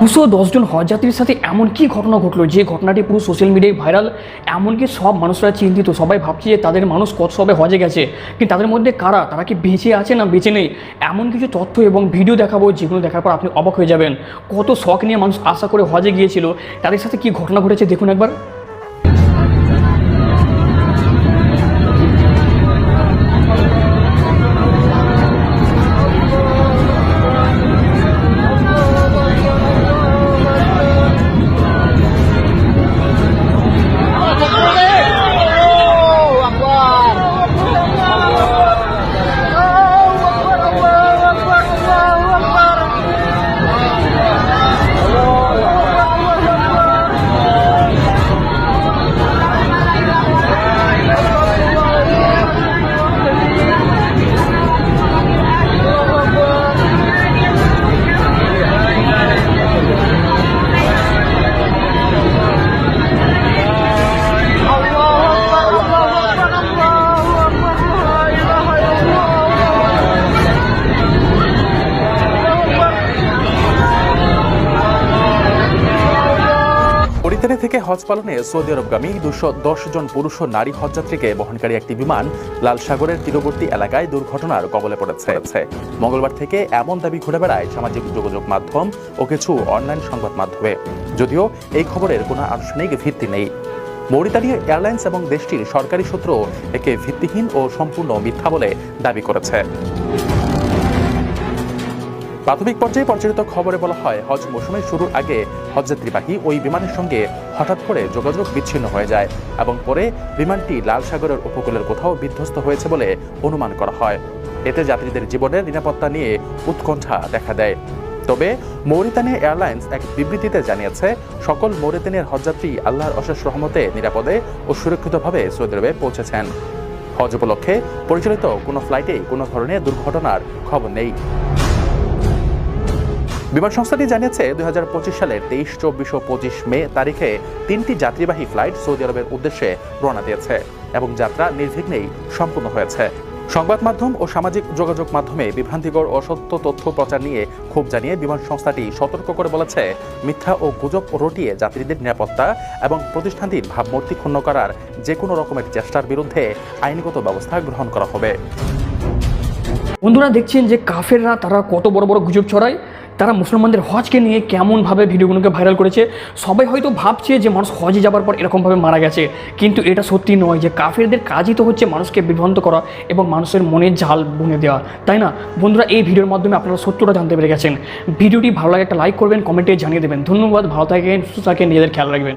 দুশো দশজন হজযাত্রীর সাথে এমন কি ঘটনা ঘটলো? যে ঘটনাটি পুরো সোশ্যাল মিডিয়ায় ভাইরাল এমনকি সব মানুষরা চিন্তিত। সবাই ভাবছে যে তাদের মানুষ কত সবে হজে গেছে। কিন্তু তাদের মধ্যে কারা? তারা কি বেঁচে আছে না বেঁচে নেই? এমন কিছু তথ্য এবং ভিডিও দেখাবো, যেগুলো দেখার পর আপনি অবাক হয়ে যাবেন। কত শখ নিয়ে মানুষ আশা করে হজে গিয়েছিল। তাদের সাথে কি ঘটনা ঘটেছে? দেখুন একবার। থেকে হজ পালনে সৌদি আরবগামী দুশো দশ জন পুরুষ ও নারী হজযাত্রীকে বহনকারী একটি বিমান লাল সাগরের তীরবর্তী এলাকায় দুর্ঘটনার কবলে পড়েছে। মঙ্গলবার থেকে এমন দাবি ঘুরে বেড়ায় সামাজিক যোগাযোগ মাধ্যম ও কিছু অনলাইন সংবাদ মাধ্যমে। যদিও এই খবরের কোনো আনুষ্ঠানিক ভিত্তি নেই। মৌরিতানীয় এয়ারলাইন্স এবং দেশটির সরকারি সূত্র একে ভিত্তিহীন ও সম্পূর্ণ মিথ্যা বলে দাবি করেছে। প্রাথমিক পর্যায়ে প্রচারিত খবরে বলা হয়, হজ মৌসুমের শুরুর আগে হজযাত্রীবাহী ওই বিমানের সঙ্গে হঠাৎ করে যোগাযোগ বিচ্ছিন্ন হয়ে যায় এবং পরে বিমানটি লাল সাগরের উপকূলের কোথাও বিধ্বস্ত হয়েছে বলে অনুমান করা হয়। এতে যাত্রীদের জীবনের নিরাপত্তা নিয়ে উৎকণ্ঠা দেখা দেয়। তবে মৌরিতানিয়া এয়ারলাইন্স এক বিবৃতিতে জানিয়েছে, সকল মৌরিতানিয়ার হজযাত্রী আল্লাহর অশেষ রহমতে নিরাপদে ও সুরক্ষিতভাবে সৌদি আরবে পৌঁছেছেন। হজ উপলক্ষে পরিচালিত কোনো ফ্লাইটে কোনো ধরনের দুর্ঘটনার খবর নেই। বিমান সংস্থাটি জানিয়েছে, দুই হাজার পঁচিশ সালের তেইশ, চব্বিশ ও পঁচিশ মে তারিখে তিনটি যাত্রীবাহী ফ্লাইট সৌদি আরবের উদ্দেশ্যে রওনা দিয়েছে এবং যাত্রা নির্বিঘ্নেই সম্পূর্ণ হয়েছে। সংবাদ মাধ্যম ও সামাজিক যোগাযোগ মাধ্যমে বিভ্রান্তিকর অসত্য তথ্য প্রচার নিয়ে ক্ষোভ জানিয়ে বিমান সংস্থাটি সতর্ক করে বলেছে, মিথ্যা ও গুজব রটিয়ে যাত্রীদের নিরাপত্তা এবং প্রতিষ্ঠানটির ভাবমূর্তি ক্ষুণ্ণ করার যে কোনো রকমের চেষ্টার বিরুদ্ধে আইনগত ব্যবস্থা গ্রহণ করা হবে। বন্ধুরা, দেখছেন যে কাফেররা তারা কত বড় বড় গুজব ছড়ায়? তারা মুসলমানদের হজকে নিয়ে কেমনভাবে ভিডিওগুলোকে ভাইরাল করেছে, সবাই হয়তো ভাবছে যে মানুষ হজে যাবার পর এরকমভাবে মারা গেছে। কিন্তু এটা সত্যি নয় যে কাফেরদের কাজই তো হচ্ছে মানুষকে বিভ্রান্ত করা এবং মানুষের মনে জাল বুনে দেওয়া। তাই না? বন্ধুরা, এই ভিডিওর মাধ্যমে আপনারা সত্যটা জানতে পেরে গেছেন। ভিডিওটি ভালো লাগে একটা লাইক করবেন, কমেন্টে জানিয়ে দেবেন। ধন্যবাদ, ভালো থাকেন, সুস্থ থাকেন, নিজেদের খেয়াল রাখবেন।